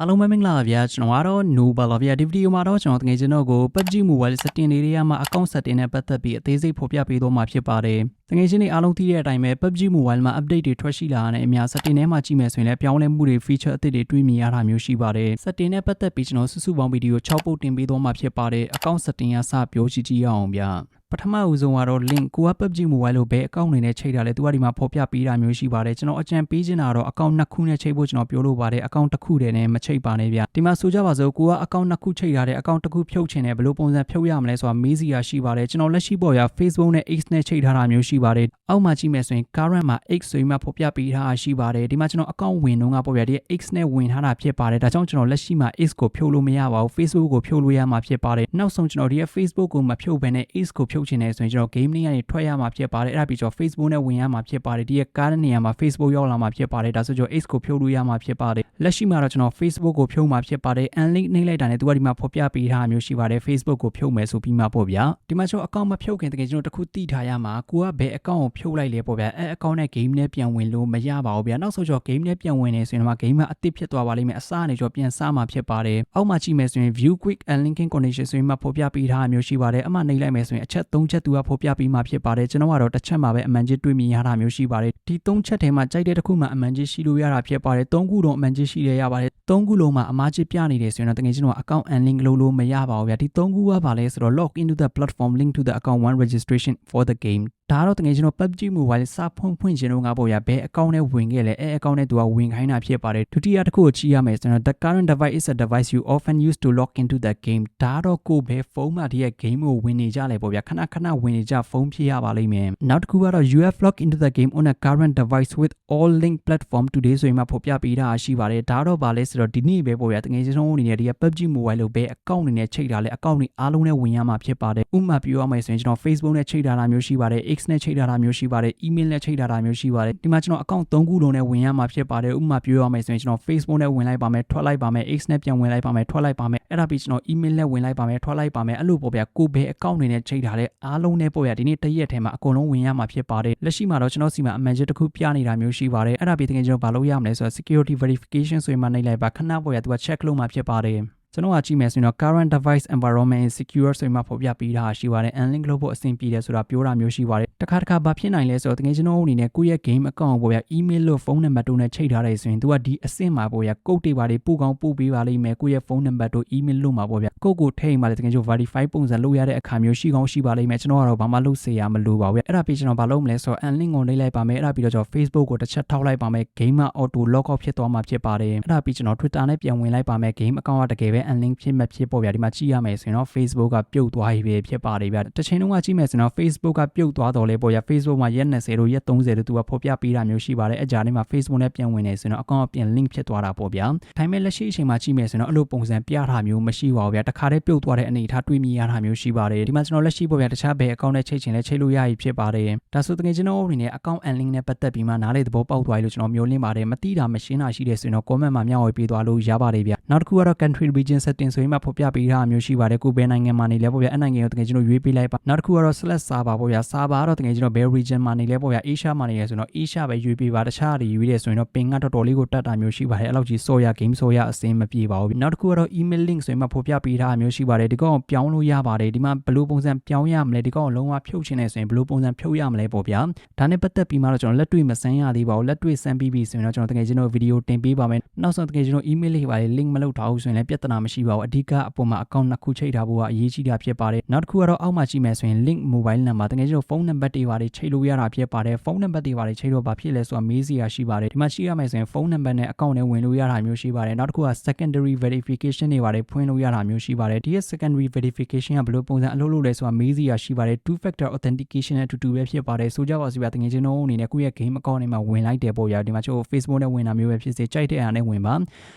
အားလုံးပဲမင်္ဂလာပါဗျာကျွန်တော်ကတော့ Nobel ပါဗျာဒီဗီဒီယိုမှာတော့ကျွန်တော်တကယ်ကျွန်တော်ကို PUBG Mobile setting တွေထဲမှာ account setting နဲ့ပတ်သက်ပြီးအသေးစိတ်ဖော်ပြပေးသွားမှာဖြစ်ပါတယ်တကယ်ချင်းတွေအားလုံးသိတဲ့အတိုင်းပဲ PUBG Mobile မှာ update တွေထွက်ရှိလာတဲ့အများ setting ထဲမှာကြည့်မယ်ဆိုရင်လည်းပြောင်းလဲမှုတွေ feature အသစ်တွေတွေ့မြင်ရတာမျိုးရှိပါတယ် setting နဲ့ပတ်သက်ပြီးကျွန်တော်စုစုပေါင်းဗီဒီယို6ပုတ်တင်ပေးသွားမှာဖြစ်ပါတယ် account setting ကစပြောကြည့်ကြည့်ရအောင်ဗျာ ပထမဦးဆုံးကတော့ link ကိုက PUBG Mobile လို့ဘယ် account နေနဲ့ချိန်ထားလဲသူကဒီမှာဖော်ပြပေးတာမျိုးရှိပါတယ်ကျွန်တော်အကြံပေးချင်တာတော့ account နှစ်ခုနဲ့ချိန်ဖို့ကျွန်တော်ပြောလို့ပါတယ် account တစ်ခုတည်းနဲ့မချိန်ပါနဲ့ဗျဒီမှာဆိုကြပါစို့ကိုက account နှစ်ခုချိန်ထားတဲ့ account တစ်ခုဖြုတ်ချင်တယ်ဘယ်လိုပုံစံဖြုတ်ရမလဲဆိုတာမေးစီရရှိပါတယ်ကျွန်တော်လက်ရှိပေါ်ရ Facebook နဲ့ X နဲ့ချိန်ထားတာမျိုးရှိပါတယ်အောက်မှာကြည့်မယ်ဆိုရင် current မှာ X ဆိုပြီးမှဖော်ပြပေးထားတာရှိပါတယ်ဒီမှာကျွန်တော် account ဝင်တော့ကပေါ်ရဒီ X နဲ့ဝင်ထားတာဖြစ်ပါတယ်ဒါကြောင့်ကျွန်တော်လက်ရှိမှာ X ကိုဖြုတ်လို့မရပါဘူး Facebook ကိုဖြုတ်လို့ရမှာဖြစ်ပါတယ်နောက်ဆုံးကျွန်တော်ဒီရဲ့ Facebook ကိုမဖြုတ်ဘဲနဲ့ X ကိုဖြုတ်ချင်တယ်ဆိုရင်ကျွန်တော် game လေးကနေထွက်ရမှာဖြစ်ပါတယ်အဲ့ဒါပြီးကျွန်တော် Facebook နဲ့ဝင်ရမှာဖြစ်ပါတယ်ဒီရဲ့ကားတဲ့နေရာမှာ Facebook ရောက်လာမှာဖြစ်ပါတယ်ဒါဆိုကျွန်တော် X ကိုဖြုတ်လို့ရမှာဖြစ်ပါတယ်လက်ရှိမှာတော့ကျွန်တော် Facebook ကိုဖြုတ်မှာဖြစ်ပါတယ် unlink နှိပ်လိုက်တာနဲ့သူကဒီမှာဖော်ပြပေးထားတာမျိုးရှိပါတယ် Facebook ကိုဖြုတ်မယ်ဆိုပြီးမှပေါ့ဗျာဒီမှာကျွန်တော် account မဖြုတ်ခင်တကယ်ကျွန်တော်တခုတိထားရမှာကိုကဘယ် account ကိုဖြုတ်လိုက်လဲပေါ့ဗျာအဲ account နဲ့ game နဲ့ပြန်ဝင်လို့မရပါဘူးဗျာနောက်ဆုံးကျွန်တော် game နဲ့ပြန်ဝင်နေဆိုရင်တော့ game မှာအသစ်ဖြစ်သွားပါလိမ့်မယ်အစားအနေကျွန်တော်ပြန်စားမှာဖြစ်ပါတယ်အောက်မှာကြည့်မယ်ဆိုရင် view quick and linking condition ဆိုရင်မှဖော်ပြပေးထားတာမျိုးရှိပါတယ်အမှနှိပ်လိုက်မယ်ဆိုရင်အချက်၃ချက်သူကဖော်ပြပေးမှာဖြစ်ပါတယ်ကျွန်တော်ကတော့တစ်ချက်မှာပဲအမှန်ကြီးတွေ့မြင်ရတာမျိုးရှိပါတယ်ဒီ၃ချက်ထဲမှာကြိုက်တဲ့တစ်ခုမှအမှန်ကြီးရှိလို့ရတာဖြစ်ပါတယ်၃ခုလုံးအမှန်ကြီးရှိရရပါတယ်၃ခုလုံးမှာအမားကြီးပြနေတယ်ဆိုရင်တော့တကယ်ကျွန်တော် account unlink လုပ်လို့မရပါဘူးဗျာဒီ၃ခုကပါလဲဆိုတော့ log into the platform link to the account one registration for the game ဒါကတော့တကယ်ကျွန်တော် PUBG Mobile စဖွင့်ဖွင့်ခြင်းတော့ငါပေါ့ဗျာဘယ် account နဲ့ဝင်ခဲ့လဲအဲ account နဲ့သူကဝင်ခိုင်းတာဖြစ်ပါတယ်ဒုတိယတစ်ခုကိုကြည့်ရမယ်ဆိုတော့ the current device is a device you often use to log into the game ဒါတော့ကိုဘယ်ဖုန်းမှာဒီရဲ့ game ကိုဝင်နေကြလဲပေါ့ဗျာခဏခဏဝင်နေကြဖုန်းဖြစ်ရပါလိမ့်မယ်နောက်တစ်ခုကတော့ you have logged into the game on a current device with all link platform today ဆိုရင်မှဖော်ပြပေးတာရှိပါတယ်ဒါတော့ဗာလဲဆိုတော့ဒီနေ့ပဲပေါ့ဗျာတကယ်ကျွန်တော်အနေနဲ့ဒီရဲ့ PUBG Mobile လို့ဘယ် account အနေနဲ့ချိန်ထားလဲ account တွေအားလုံးနဲ့ဝင်ရမှာဖြစ်ပါတယ်ဥပမာပြောရမယ်ဆိုရင်ကျွန်တော် Facebook နဲ့ချိန်ထားတာမျိုးရှိပါတယ် X နဲ့ချိန်ထားတာမျိုးရှိပါတယ် email နဲ့ချိန်ထားတာမျိုးရှိပါတယ်ဒီမှာကျွန်တော် account 3ခုလုံးနဲ့ဝင်ရမှာဖြစ်ပါတယ်ဥပမာပြောရမယ်ဆိုရင်ကျွန်တော် Facebook နဲ့ဝင်လိုက်ပါမယ်ထွက်လိုက်ပါမယ် X နဲ့ပြန်ဝင်လိုက်ပါမယ်ထွက်လိုက်ပါမယ်အဲ့ဒါပြီးကျွန်တော် email နဲ့ဝင်လိုက်ပါမယ်ထွက်လိုက်ပါမယ်အဲ့လိုပေါ့ဗျာကိုဘယ် account တွေနဲ့ချိန်ထားတဲ့အားလုံးနဲ့ပေါ့ဗျာဒီနေ့တစ်ရက်ထဲမှာအကုန်လုံးဝင်ရမှာဖြစ်ပါတယ်လက်ရှိမှာတော့ကျွန်တော်စီမှာ emergency တစ်ခုပြနေတာမျိုးရှိပါတယ်အဲ့ဒါပြီးတကယ်ကျွန်တော်ဘာလုပ်ရမလဲဆိုတော့ security verification ဆိုရင်မှနှိပ်လိုက်ပါခဏပေါ့ဗျာသူက check လုပ်မှာဖြစ်ပါတယ်ကျွန်တော်ကကြည့်မယ်ဆိုရင်တော့ current device environment is secure ဆိုရင်မှဖော်ပြပေးတာရှိပါတယ် unlink လုပ်ဖို့အဆင်ပြေတယ်ဆိုတာပြောတာမျိုးရှိပါတယ် တခါတခါဘာဖြစ်နိုင်လဲဆိုတော့တကယ်ကျွန်တော်အနေနဲ့ကိုယ့်ရဲ့ game account ကိုပေါ့ဗျာ email လို့ဖုန်းနံပါတ်တို့နဲ့ချိန်ထားတယ်ဆိုရင်သူကဒီအဆင့်မှာပေါ့ဗျာကုတ်တွေပါလေးပို့ကောင်းပို့ပေးပါလိမ့်မယ်ကိုယ့်ရဲ့ဖုန်းနံပါတ်တို့ email လို့မှာပေါ့ဗျာကုတ်ကိုထိတ်မှလည်းတကယ်ကျွန်တော် verify ပုံစံလုပ်ရတဲ့အခါမျိုးရှိကောင်းရှိပါလိမ့်မယ်ကျွန်တော်ကတော့ဘာမှလုပ်စေရမလိုပါဘူးအဲ့ဒါပြီးကျွန်တော်ဘာလုပ်မလဲဆိုတော့ unlink ကိုနှိပ်လိုက်ပါမယ်အဲ့ဒါပြီးတော့ကျွန်တော် Facebook ကိုတစ်ချက်ထောက်လိုက်ပါမယ် game မှာ auto log out ဖြစ်သွားမှာဖြစ်ပါတယ်အဲ့ဒါပြီးကျွန်တော် Twitter နဲ့ပြန်ဝင်လိုက်ပါမယ် game account ကတကယ်ပဲ unlink ဖြစ်မဲ့ဖြစ်ပေါ့ဗျာဒီမှာကြည့်ရမယ်ဆိုရင်တော့ Facebook ကပြုတ်သွားပြီပဲဖြစ်ပါတယ်ဗျာတစ်ချိန်လုံးကကြည့်မယ်ဆိုရင်တော့ Facebook ကပြုတ်သွားတော့လေပေါ့ဗျာ Facebook မှာရက်20တို့ရက်30တို့သူကဖော်ပြပေးတာမျိုးရှိပါတယ်အကြမ်းမှာ Facebook နဲ့ပြန်ဝင်နေဆိုရင်တော့ account ကပြန် link ဖြစ်သွားတာပေါ့ဗျာဒါပေမဲ့လက်ရှိအချိန်မှာကြည့်မယ်ဆိုရင်တော့အဲ့လိုပုံစံပြတာမျိုးမရှိပါဘူးဗျာတခါတည်းပြုတ်သွားတဲ့အနေအထားတွေ့မြင်ရတာမျိုးရှိပါတယ်ဒီမှာကျွန်တော်လက်ရှိပေါ့ဗျာတခြားဘယ် account နဲ့ချိန်ချင်လဲချိန်လို့ရပြီဖြစ်ပါတယ်ဒါဆိုတကယ်ကျွန်တော်အနေနဲ့ account and link နဲ့ပတ်သက်ပြီးမှနားလေသဘောပေါက်သွားပြီလို့ကျွန်တော်မျိုးလင်းပါတယ်မသိတာမရှင်းတာရှိတယ်ဆိုရင်တော့ comment မှာမျှဝေပေးသွားလို့ရပါတယ်ဗျာနောက်တစ်ခုကတော့ country region setting ဆိုရင်မှဖော်ပြပေးတာမျိုးရှိပါတယ်ကိုဘယ်နိုင်ငံမှာနေလဲပေါ့ဗျာအဲ့နိုင်ငံကိုတကယ်ကျွန်တော်ရွေးပေးလိုက်ပါနောက်တစ်ခုကတော့ select server ပေါ့ဗျာ server ကတော့တကယ်ကျွန်တော်ဘယ် region မှာနေလဲပေါ့ဗျာ Asia မှာနေလဲဆိုတော့ Asia ပဲရွေးပေးပါတခြားတွေရွေးတယ်ဆိုရင်တော့ ping ကတော်တော်လေးကိုတက်တာမျိုးရှိပါတယ်အဲ့လောက်ကြီး soya game soya အစင်းမပြေပါဘူးနောက်တစ်ခုကတော့ email link ဆိုရင်မှဖော်ပြပေးတာမျိုးရှိပါတယ်ဒီကောင်ပြောင်းလို့ရပါတယ်ဒီမှာဘယ်လိုပုံစံပြောင်းရမလဲဒီကောင်လုံးဝဖြုတ်ချင်တယ်ဆိုရင်ဘယ်လိုပုံစံဖြုတ်ရမလဲပေါ့ဗျာဒါနဲ့ပတ်သက်ပြီးမှတော့ကျွန်တော်လက်တွေ့မစမ်းရသေးပါဘူးလက်တွေ့စမ်းပြီးပြီဆိုရင်တော့ကျွန်တော်တကယ်ကျွန်တော်ဗီဒီယိုတင်ပေးပါမယ်နောက်ဆုံးတကယ်ကျွန်တော် email လေးပါလေ link မလုပ်ထားဘူးဆိုရင်လည်းပြဿနာမရှိပါဘူးအဓိကအပေါ်မှာ account နှစ်ခုချိန်ထားဖို့ကအရေးကြီးတာဖြစ်ပါတယ်နောက်တစ်ခုကတော့အောက်မှာကြည့်မယ်ဆိုရင် link mobile number တကယ်ကျွန်တော်ဖုန်းနံပါတ်တွေပါတွေချိန်လို့ရတာဖြစ်ပါတယ်ဖုန်းနံပါတ်တွေပါတွေချိန်လို့ဘာဖြစ်လဲဆိုတာမေးစရာရှိပါတယ်ဒီမှာရှိရမယ်ဆိုရင်ဖုန်းနံပါတ်နဲ့ account နဲ့ဝင်လို့ရတာမျိုးရှိပါတယ်နောက်တစ်ခုက secondary verification တွေပါတယ်ဖွင့်လို့ရတာမျိုးရှိပါတယ်ဒီရဲ့ secondary verification ကဘယ်လိုပုံစံအလုပ်လုပ်လဲဆိုတာမေးစရာရှိပါတယ် two factor authentication နဲ့အတူတူပဲဖြစ်ပါတယ်ဆိုကြပါစို့ဗျာတကယ်ကျွန်တော်အနေနဲ့ကိုယ့်ရဲ့ game account နဲ့မှာဝင်လိုက်တယ်ပေါ့ဗျာဒီမှာကျွန်တော် Facebook နဲ့ဝင်တာမျိုးပဲဖြစ်စေကြိုက်တဲ့အားနဲ့ဝင်ပါ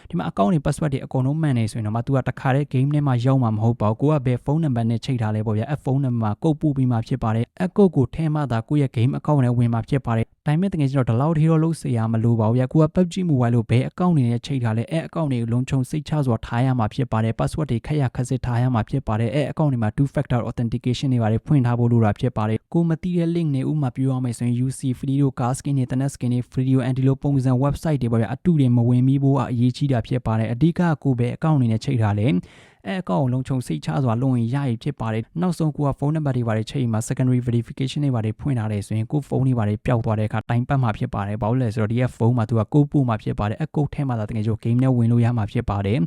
ဒီမှာ account တွေ password တွေအကုန်လုံးမှန်နေဆိုရင်တော့မှ तू ကတခါတည်း game ထဲမှာရောက်မှာမဟုတ်ပါဘူးကိုကဘယ်ဖုန်းနံပါတ်နဲ့ချိန်ထားလဲပေါ့ဗျာအဖုန်းနံပါတ်ကုတ်ပူပြီးမှဖြစ်ပါတယ်အကုတ်ကိုထဲမှသာကိုယ့်ရဲ့ game account နဲ့ဝင်မှာဖြစ်ပါတယ်ဒါဒါပေမဲ့တကယ်ကျွန်တော်ဒီလောက်ထိတော့လုံးစရာမလိုပါဘူးဗျာကိုက PUBG Mobile လို့ဘယ်အကောင့်နေနဲ့ချိန်ထားလဲအဲအကောင့်တွေကိုလုံးချုံစိတ်ချစွာထားရမှာဖြစ်ပါတယ် password တွေခက်ရခက်စစ်ထားရမှာဖြစ်ပါတယ်အဲအကောင့်တွေမှာ two factor authentication တွေပါတယ်ဖွင့်ထားဖို့လိုတာဖြစ်ပါတယ်ကိုမသိတဲ့ link တွေဥမာပြောရမယ်ဆိုရင် UC free တို့ car skin တွေ internet skin တွေ free တို့ anti လို့ပုံစံ website တွေပေါ့ဗျာအတူတွေမဝင်မိဖို့အရေးကြီးတာဖြစ်ပါတယ်အဓိကကိုပဲအကောင့်နေနဲ့ချိန်ထားလဲ အဲအကောင့်လုံးချုံစိတ်ချစွာလုပ်ရင်ရရဖြစ်ပါတယ်နောက်ဆုံးကိုကဖုန်းနံပါတ်တွေပါတယ်ချိန်မှာ secondary verification တွေပါတယ်ဖွင့်ထားတယ်ဆိုရင်ကိုဖုန်းတွေပါတယ်ပျောက်သွားတဲ့အခါတိုင်ပတ်မှာဖြစ်ပါတယ်ဘာလို့လဲဆိုတော့ဒီကဖုန်းမှာသူကကိုပို့မှာဖြစ်ပါတယ်အကုတ်ထဲမှာသာတကယ်ကျ game နဲ့ဝင်လို့ရမှာဖြစ်ပါတယ်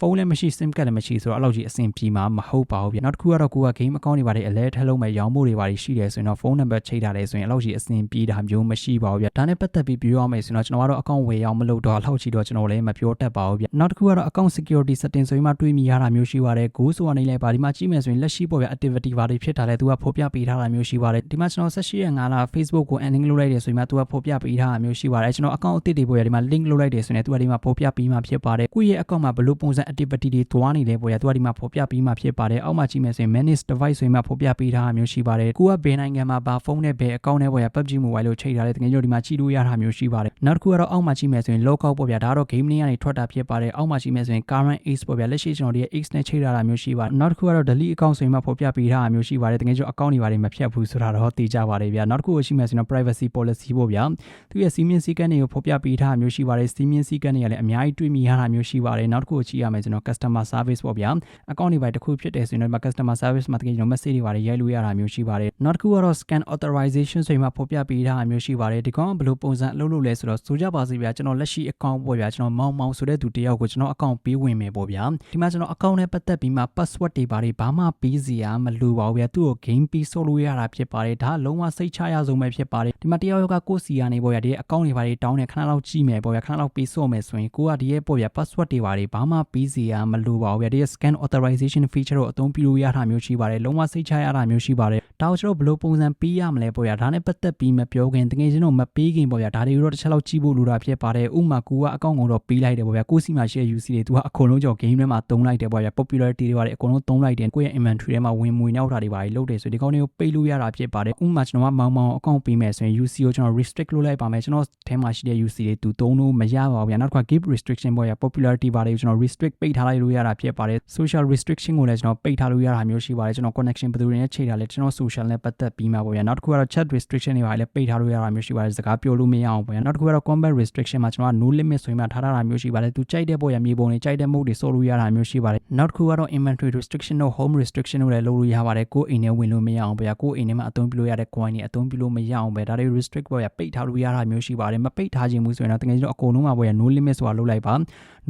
ဖုန်းလည်းမရှိ sim card လည်းမရှိဆိုတော့အဲ့လောက်ကြီးအဆင်ပြေမှာမဟုတ်ပါဘူးဗျနောက်တစ်ခုကတော့ကိုက game account တွေပါတယ်အလဲထက်လုံးမဲ့ရောင်းဖို့တွေပါတယ်ရှိတယ်ဆိုရင်တော့ဖုန်းနံပါတ်ချိန်ထားတယ်ဆိုရင်အဲ့လောက်ကြီးအဆင်ပြေတာမျိုးမရှိပါဘူးဗျဒါနဲ့ပတ်သက်ပြီးပြောရမယ်ဆိုရင်တော့ကျွန်တော်ကတော့ account ဝယ်ရောင်းမလုပ်တော့အဲ့လောက်ကြီးတော့ကျွန်တော်လည်းမပြောတတ်ပါဘူးဗျနောက်တစ်ခုကတော့ account security setting ဆိုရင်မှတွေးမိရတာမျိုးရှိပါတယ် go ဆိုတာနေလဲပါဒီမှာကြည့်မယ်ဆိုရင်လက်ရှိပေါ်ဗျ activity ဘာတွေဖြစ်တာလဲသူကဖော်ပြပေးထားတာမျိုးရှိပါတယ်ဒီမှာကျွန်တော်18ရက်9လ Facebook ကို ending လုပ်လိုက်တယ်ဆိုရင်မှသူကဖော်ပြပေးထားတာမျိုးရှိပါတယ်ကျွန်တော် account အသစ်တွေပေါ်ရဒီမှာ link လုပ်လိုက်တယ်ဆိုရင်သူကဒီမှာဖော်ပြပေးမှဖြစ်ပါတယ်ကိုယ့်ရဲ့ account မှာဘယ်လိုပုံစံ activity တွေသွားနေလဲပေါ်ရသူကဒီမှာဖော်ပြပေးမှဖြစ်ပါတယ်အောက်မှာကြည့်မယ်ဆိုရင် manage device ဆိုရင်မှဖော်ပြပေးထားတာမျိုးရှိပါတယ်ကိုကဘယ်နိုင်ငံမှာဘာဖုန်းနဲ့ဘယ် account နဲ့ပေါ်ရ PUBG Mobile လို့ချိန်ထားတယ်တကယ်လို့ဒီမှာကြည့်လို့ရတာမျိုးရှိပါတယ်နောက်တစ်ခုကတော့အောက်မှာကြည့်မယ်ဆိုရင် logout ပေါ်ပြဒါတော့ game လေးကနေထွက် ta ဖြစ်ပါတယ်အောက်မှာကြည့်မယ်ဆိုရင် current age ပေါ်ပြလက်ရှိကျွန်တော်ဒီရဲ့ age နဲ့ချိန်ထားတာမျိုးရှိပါတယ်နောက်တစ်ခုကတော့ delete account ဆိုရင်မှဖော်ပြပေးထားတာမျိုးရှိပါတယ်တကယ်လို့ account တွေပါတယ်မဖြတ်ဘူးဆိုတာတော့သိကြပါတယ်ဗျာနောက်တစ်ခုကိုရှိမယ်ဆိုရင် privacy policy ပေါ့ဗျာသူရဲ့စီမင်းစည်းကမ်းတွေကိုဖော်ပြပေးထားတာမျိုးရှိပါတယ်စီမင်းစည်းကမ်းတွေကလည်းအများကြီးတွေ့မိရတာမျိုးရှိပါတယ်နောက်တစ်ခုကိုကြည့်ရမယ်ဆိုတော့ customer service ပေါ့ဗျာ account တွေပါတစ်ခုဖြစ်တယ်ဆိုရင်တော့ customer service မှာတကယ်ကျွန်တော် message တွေပါတယ်ရိုက်လို့ရတာမျိုးရှိပါတယ်နောက်တစ်ခုကတော့ scan authorization ဆိုရင်မှဖော်ပြပေးထားတာမျိုးရှိပါတယ်ဒီကောင်ကဘယ်လိုပုံစံအလုပ်လုပ်လဲဆိုတော့ဆိုကြပါစို့ဗျာကျွန်တော်လက်ရှိ account ပေါ့ဗျာကျွန်တော်မောင်မောင်ဆိုတဲ့သူတယောက်ကိုကျွန်တော် account ပေးဝင်မယ်ပေါ့ဗျာဒီမှာကျွန်တော် account နဲ့ပတ်သက်ပြီးမှ password တွေပါတယ်ဘာမှပေးစီရမလိုပါဘူးဗျာသူ့ကို game ပြီးဆော့လို့ရတာဖြစ်ပါတယ်ဒါလုံးဝစိတ်ချရဆုံးပဲဖြစ်ပါတယ်ဒီမှာတယောက်ယောက်ကကိုယ့်စီကနေပေါ့ဗျာဒီ account တွေပါတယ်တောင်းတယ်ခဏလောက်ကြည့်မယ်ပေါ့ဗျာခဏလောက်ပေးဆော့မယ်ဆိုရင်ကိုကဒီရဲ့ပေါ့ဗျာ password တွေပါတယ်ဘာမှပေးစီရမလိုပါဘူးဗျာဒီ scan authorization feature ကိုအသုံးပြုလို့ရတာမျိုးရှိပါတယ်လုံးဝစိတ်ချရတာမျိုးရှိပါတယ်ဒါကိုကျွန်တော်ဘယ်လိုပုံစံပေးရမလဲပေါ့ဗျာဒါနဲ့ပတ်သက်ပြီးမပြောခင်တကယ်ချင်းတော့မပေးခင်ပေါ့ဗျာဒါတွေကိုတော့တစ်ချက်လောက်ကြည့်ဖို့လိုတာဖြစ်ပါတယ်ဥမာကိုကအကောင့်ကတော့ပေးလိုက်တယ်ပေါ့ဗျာကိုစီမှာရှိတဲ့ UC တွေသူကအကုန်လုံးကြော် game ထဲမှာသုံးလိုက်တယ်ပေါ့ဗျာ popularity တွေပါတယ်အကုန်လုံးသုံးလိုက်တယ်ကိုယ့်ရဲ့ inventory ထဲမှာဝင်မွေနောက်တာတွေပါတယ်လုပ်တယ်ဆိုဒီကောင်းတွေကိုပေးလို့ရတာဖြစ်ပါတယ်ဥမာကျွန်တော်ကမောင်မောင်အကောင့်ပေးမယ်ဆိုရင် UC ကိုကျွန်တော် restrict လုပ်လိုက်ပါမယ်ကျွန်တော်ထဲမှာရှိတဲ့ UC တွေသူသုံးလို့မရပါဘူးဗျာနောက်တစ်ခါ give restriction ပေါ့ဗျာ popularity ပါတယ်ကျွန်တော် restrict ပိတ်ထားလိုက်လို့ရတာဖြစ်ပါတယ် social restriction ကိုလည်းကျွန်တော်ပိတ်ထားလို့ရတာမျိုးရှိပါတယ်ကျွန်တော် connection ဘယ်သူတွေနဲ့ချိန်ထားလဲကျွန်တော် social နဲ့ပတ်သက်ပြီးမှာပေါ့ဗျာနောက်တစ်ခုကတော့ chat restriction တွေပါလည်းပိတ်ထားလို့ရတာမျိုးရှိပါတယ်စကားပြောလို့မရအောင်ပေါ့ဗျာနောက်တစ်ခုကတော့ combat restriction မှာကျွန်တော်က no limit ဆိုရင်မှထားထားတာမျိုးရှိပါတယ်သူကြိုက်တဲ့ပေါ့ဗျာမြေပုံတွေကြိုက်တဲ့ mode တွေဆော့လို့ရတာမျိုးရှိပါတယ်နောက်တစ်ခုကတော့ inventory restriction တို့ home restriction တို့လည်းလုပ်လို့ရပါတယ်ကိုယ်အိမ်ထဲဝင်လို့မရအောင်ဗျာကိုယ်အိမ်ထဲမှာအသုံးပြုလို့ရတဲ့ coin တွေအသုံးပြုလို့မရအောင်ပဲဒါတွေ restrict ပေါ့ဗျာပိတ်ထားလို့ရတာမျိုးရှိပါတယ်မပိတ်ထားခြင်းဘူးဆိုရင်တော့တကယ်ကျွန်တော်အကုန်လုံးမှာပေါ့ဗျာ no limit ဆိုတာလုပ်လိုက်ပါ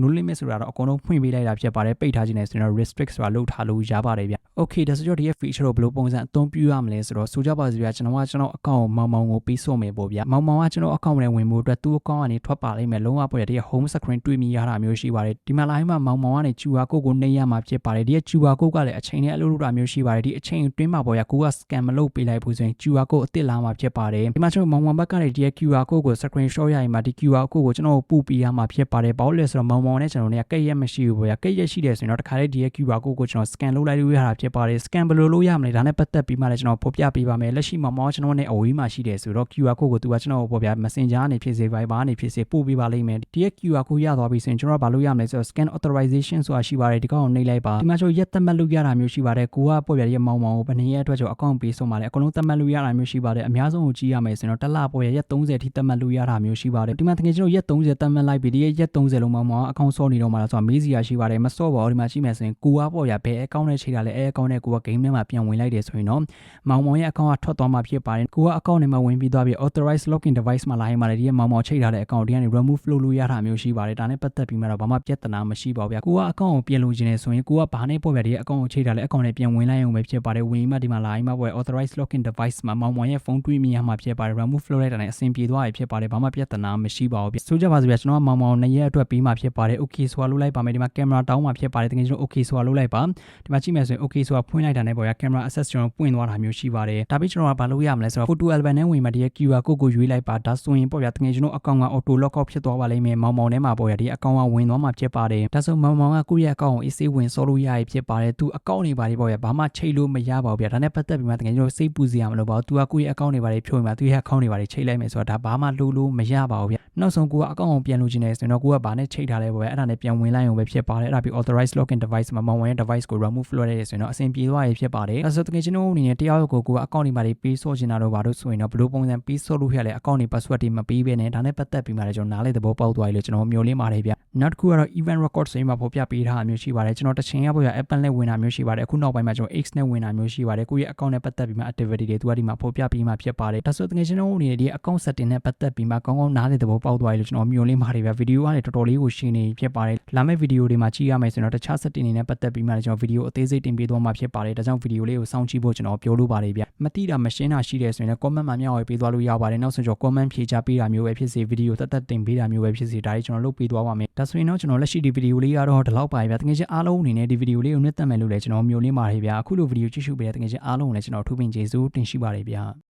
no limit ဆိုတာတော့အကုန်လုံးဖွင့ပေးလိုက်တာဖြစ်ပါတယ်ပိတ်ထားခြင်းနဲ့ဆိုရင်တော့ restrict ဆိုတာလုပ်ထားလို့ရပါတယ်ဗျ okay ဒါဆိုတော့ဒီရဲ့ feature ကိုဘယ်လိုပုံစံအသုံးပြုရမလဲဆိုတော့ဆိုကြပါစို့ဗျာကျွန်တော်ကကျွန်တော် account ကိုမောင်မောင်ကိုပေးစော့မယ်ပေါ့ဗျာမောင်မောင်ကကျွန်တော် account နဲ့ဝင်ဖို့အတွက်သူ့ account ကနေထွက်ပါလိမ့်မယ်လုံးဝပေါ့ဗျာဒီရဲ့ home screen တွေ့မိရတာမျိုးရှိပါတယ်ဒီမှာ line မှာမောင်မောင်ကနေ QR code ကိုနှိပ်ရမှာဖြစ်ပါတယ်ဒီရဲ့ QR code ကလည်းအချိန်နဲ့အလုပ်လုပ်တာမျိုးရှိပါတယ်ဒီအချိန်အတွင်းမှာပေါ့ဗျာကိုက scan မလုပ်ပေးလိုက်ဘူးဆိုရင် QR code အစ်စ်လာမှာဖြစ်ပါတယ်ဒီမှာကျွန်တော်မောင်မောင်ဘက်ကနေဒီရဲ့ QR code ကို screen shot ရရင်မှာဒီ QR code ကိုကျွန်တော်ပို့ပေးရမှာဖြစ်ပါတယ်ဘာလို့လဲဆိုတော့မောင်မောင်နဲ့ကျွန်တော်เนี่ยကဲ့ရက်မရှိ ဘူးပေါ့ဗျာကဲ့ရက်ရှိတယ်ဆိုရင်တော့တခါလေဒီရဲ့ QR code ကိုကျွန်တော် scan လုပ်လိုက်လို့ရတာဖြစ်ပါတယ် scan ဘယ်လိုလုပ်ရမလဲဒါနဲ့ပတ်သက်ပြီးမှလည်းကျွန်တော်ဖော်ပြပေးပါမယ်လက်ရှိမောင်မောင်ကျွန်တော်နဲ့အဝေးမှာရှိတယ်ဆိုတော့ QR code ကိုသူကကျွန်တော်ပေါ့ဗျာ Messenger ကနေဖြစ်စေ Viber ကနေဖြစ်စေပို့ပေးပါလိမ့်မယ်ဒီရဲ့ QR code ရသွားပြီဆိုရင်ကျွန်တော်ကဘာလုပ်ရမလဲဆိုတော့ scan authorization ဆိုတာရှိပါတယ်ဒီကောင်ကိုနှိပ်လိုက်ပါဒီမှာကျွန်တော်ရက်သက်မှတ်လို့ရတာမျိုးရှိပါတယ်ကိုကပေါ့ဗျာဒီမောင်မောင်ကိုဘယ်နှစ်ရက်အတွက်ကျွန်တော် account ပေးဆုံးပါလဲအကုန်လုံးသက်မှတ်လို့ရတာမျိုးရှိပါတယ်အများဆုံးကိုကြည့်ရမယ်ဆိုရင်တော့တစ်လပေါ့ဗျာရက်30ထိသက်မှတ်လို့ရတာမျိုးရှိပါတယ်ဒီမှာတကယ်ကျွန်တော်ရက်30သက်မှတ်လိုက်ပြီဒီရဲ့ရက်30လုံးမောင်မောင် account ဆော့နေတော့မှလားဆိုတော့မေးစီရရှိပါတယ်မဆော့ပါဘူးဒီမှာရှိမယ်ဆိုရင်ကိုကပေါ့ဗျာဘယ် account နဲ့ချိန်တာလဲအဲ account နဲ့ကိုက game ထဲမှာပြန်ဝင်လိုက်တယ်ဆိုရင်တော့မောင်မောင်ရဲ့ account ကထွက်သွားမှာဖြစ်ပါတယ်ကိုက account နဲ့မှာဝင်ပြီးသွားပြီး authorized login device မှာလာရင်မှာလေဒီရဲ့မောင်မောင်ချိန်ထားတဲ့ account ဒီကနေ remove လုပ်လို့ရတာမျိုးရှိပါတယ်ဒါနဲ့ပတ်သက်ပြီးမှတော့ဘာမှပြဿနာမရှိပါဘူးဗျာကိုက account ကိုပြင်လို့ခြင်းနေဆိုရင်ကိုကဘာနဲ့ပေါ့ဗျာဒီရဲ့ account ကိုချိန်ထားတဲ့ account နဲ့ပြန်ဝင်လိုက်ရုံပဲဖြစ်ပါတယ်ဝင်မှဒီမှာလာရင်မှာပေါ့ authorized login device မှာမောင်မောင်ရဲ့ဖုန်းတွေ့မိရမှာဖြစ်ပါတယ် remove လုပ်လိုက်တာနဲ့အဆင်ပြေသွားပြီဖြစ်ပါတယ်ဘာမှပြဿနာမရှိပါဘူးဗျဆိုကြပါစို့ဗျာကျွန်တော်ကမောင်မောင်နှစ်ရက်အတွက်ပြီးမှဖြစ်ပါတယ် okay ဆိုတာလုပ်လိုက်ပါမယ်ဒီမှာကင်မရာတောင်းမှာဖြစ်ပါတယ်တကယ်ကျွန်တော် okay ဆိုတာလုပ်လိုက်ပါဒီမှာကြည့်မယ်ဆိုရင် okay ဆိုတာဖွင့်လိုက်တာနဲ့ပေါ့ဗျာကင်မရာ access ကျွန်တော်ပွင့်သွားတာမျိုးရှိပါတယ်ဒါပြီးကျွန်တော်ကဘာလုပ်ရမလဲဆိုတော့ photo album နဲ့ဝင်မှာဒီရဲ့ QR code ကိုရွေးလိုက်ပါဒါဆိုရင်ပေါ့ဗျာတကယ်ကျွန်တော်အကောင့်က auto lock out ဖြစ်သွားပါလိမ့်မယ်မောင်မောင်ထဲမှာပေါ့ဗျာဒီအကောင့်ကဝင်သွားမှာဖြစ်ပါတယ်ဒါဆိုမောင်မောင်ကကိုယ့်ရဲ့အကောင့်ကိုအေးဆေးဝင်စောလို့ရရဖြစ်ပါတယ်သူအကောင့်တွေပါလေပေါ့ဗျာဘာမှချိတ်လို့မရပါဘူးဗျာဒါနဲ့ပတ်သက်ပြီးမှတကယ်ကျွန်တော်စိတ်ပူစရာမလိုပါဘူးသူကကိုယ့်ရဲ့အကောင့်တွေပါလေဖြိုးမှာသူရဲ့အကောင့်တွေပါလေချိတ်လိုက်မယ်ဆိုတော့ဒါဘာမှလုပ်လို့မရပါဘူးဗျာနောက်ဆုံးကိုကအကောင့်ကိုပြန်လို့ချင်တယ်ဆိုရင်တော့ကိုကဘာနဲ့ချိတ်ထားလဲပေါ့ဗျာအဲ့ဒါနဲ့ပြန်ဝင်လိုက်အောင်ပဲဖြစ်ပါတယ်အဲ့ဒါပြီး authorized login device မှာမောင်ဝင်ရဲ့ device ကို remove လုပ်ရတယ်ဆိုရင်တော့အဆင်ပြေသွားရဖြစ်ပါတယ်အဲဆိုတကယ်ကျွန်တော်အနေနဲ့တရားရုပ်ကိုကိုကအကောင့်တွေပါလေပေးဆော့ချင်တာတော့ဘာလို့ဆိုရင်တော့ဘယ်လိုပုံစံပေးဆော့လို့ရလဲအကောင့်တွေ password တွေမပေးဘဲနဲ့ဒါနဲ့ပတ်သက်ပြီးမှလည်းကျွန်တော်နားလေသဘောပေါက်သွားပြီလို့ကျွန်တော်မျိုးလင်းပါတယ်ဗျနောက်တစ်ခုကတော့ event record ဆိုရင်မှာဖော်ပြပေးထားတာမျိုးရှိပါတယ်ကျွန်တော်တစ်ချိန်ရဖို့ရ Apple နဲ့ဝင်တာမျိုးရှိပါတယ်အခုနောက်ပိုင်းမှာကျွန်တော် X နဲ့ဝင်တာမျိုးရှိပါတယ်ကိုယ့်ရဲ့ account နဲ့ပတ်သက်ပြီးမှ activity တွေသူကဒီမှာဖော်ပြပေးမှဖြစ်ပါတယ်ဒါဆိုတကယ်ကျွန်တော်အနေနဲ့ဒီ account setting နဲ့ပတ်သက်ပြီးမှကောင်းကောင်းနားလေသဘောပေါက်သွားပြီလို့ကျွန်တော်မျိုးလင်းပါတယ်ဗျဗီဒီယိုကလည်းတော်တော်လေးကိုရှင်းနေဖြစ်ပါတယ်လာမယ့်ဗီဒီယိုတွေမှာကြည့်ရမယ်ဆိုရင်တော့တခြား setting တွေနဲ့ပတ်သက်ပြီးမှလည်းကျွန်တော်ဗီဒီယိုအသေးစိတ်တင်ပေးသွားမှာဖြစ်ပါတယ်ဒါကြောင့်ဗီဒီယိုလေးကိုစောင့်ကြည့်ဖို့ကျွန်တော်ပြောလိုပါတယ်ဗျမတိတာမရှင်းတာရှိတယ်ဆိုရင်လည်း comment မှာမျှဝေပေးသွားလို့ရပါတယ်နောက်ဆုံးကျွန်တော် comment ဖြေချပေးတာမျိုးပဲဖြစ်စေဗီဒီယိုတက်တက်တင်ပေးတာမျိုးပဲဖြစ်စေဒါတွေကျွန်တော်လုပ်ပေးသွားပါမယ်ဒါဆိုရင်တော့ကျွန်တော်လက်ရှိဒီဗီဒီယိုလေးကတော့ဒီလောက်ပါဗျတကယ်ချင်းအားလုံးအနေနဲ့ဒီဗီဒီယိုလေးကိုနှစ်သက်မယ်လို့လည်းကျွန်တော်မျိုးလင်းပါတယ်ဗျအခုလိုဗီဒီယိုကြည့်ရှုပေးတဲ့တကယ်ချင်းအားလုံးကိုလည်းကျွန်တော်ထူးပင်ကျေးဇူးတင်ရှိပါတယ်ဗျ